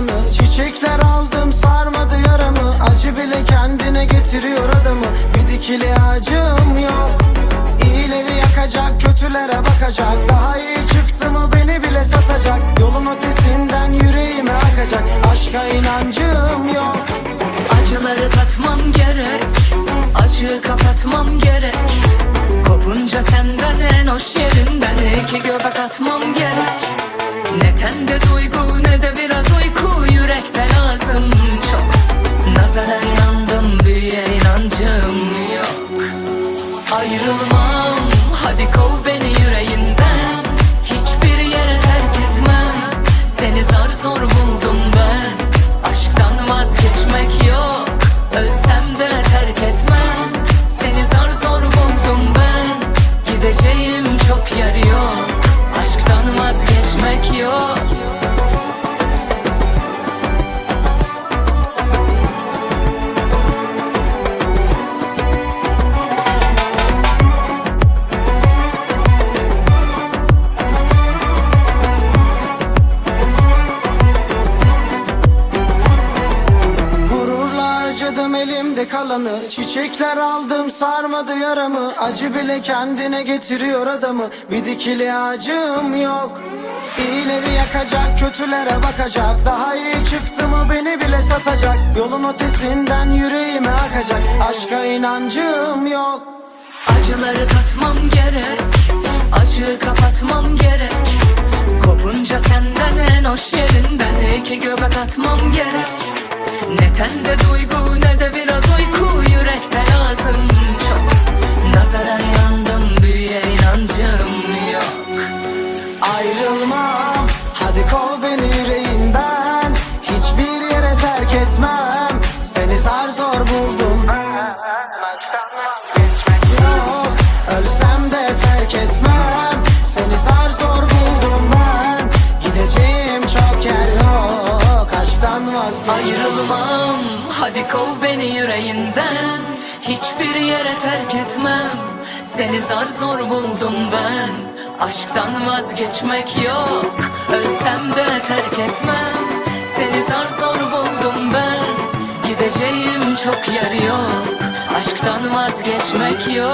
Kalanı Çiçekler aldım sarmadı yaramı. Acı bile kendine getiriyor adamı. Bir dikili acım yok. İyileri yakacak kötülere bakacak. Daha iyi çıktı mı beni bile satacak. Yolun ötesinden Acıyı kapatmam gerek. Kopunca senden en hoş yerinden iki göbek atmam gerek. Ne tende duygu ne de biraz uyku Yürekte lazım çok. Nazara inandım büyüye inancım yok. Ayrılmam hadi kov elimde kalanı Çiçekler aldım sarmadı yaramı. Acı bile kendine getiriyor adamı. Bir dikili acım yok. İyileri yakacak kötülere bakacak. Daha iyi çıktı mı beni bile satacak. Yolun ötesinden yüreğime akacak. Aşka inancım yok. Acıları tatmam gerek Acıyı kapatmam gerek. Kopunca senden en hoş yerinden iki göbek atmam gerek Ne tende duygu ne de biraz uyku Yürekte lazım çok. Nazara inandım büyüye inancım yok. Ayrılmam Hadi kov beni yüreğinden. Hiçbir yere terk etmem. Seni zar zor buldum. Ben Ayrılmam. Hadi kov beni yüreğinden. Hiçbir yere terk etmem. Seni zar zor buldum ben. Aşktan vazgeçmek yok. Ölsem de terk etmem. Seni zar zor buldum ben. Gideceğim çok yer yok. Aşktan vazgeçmek yok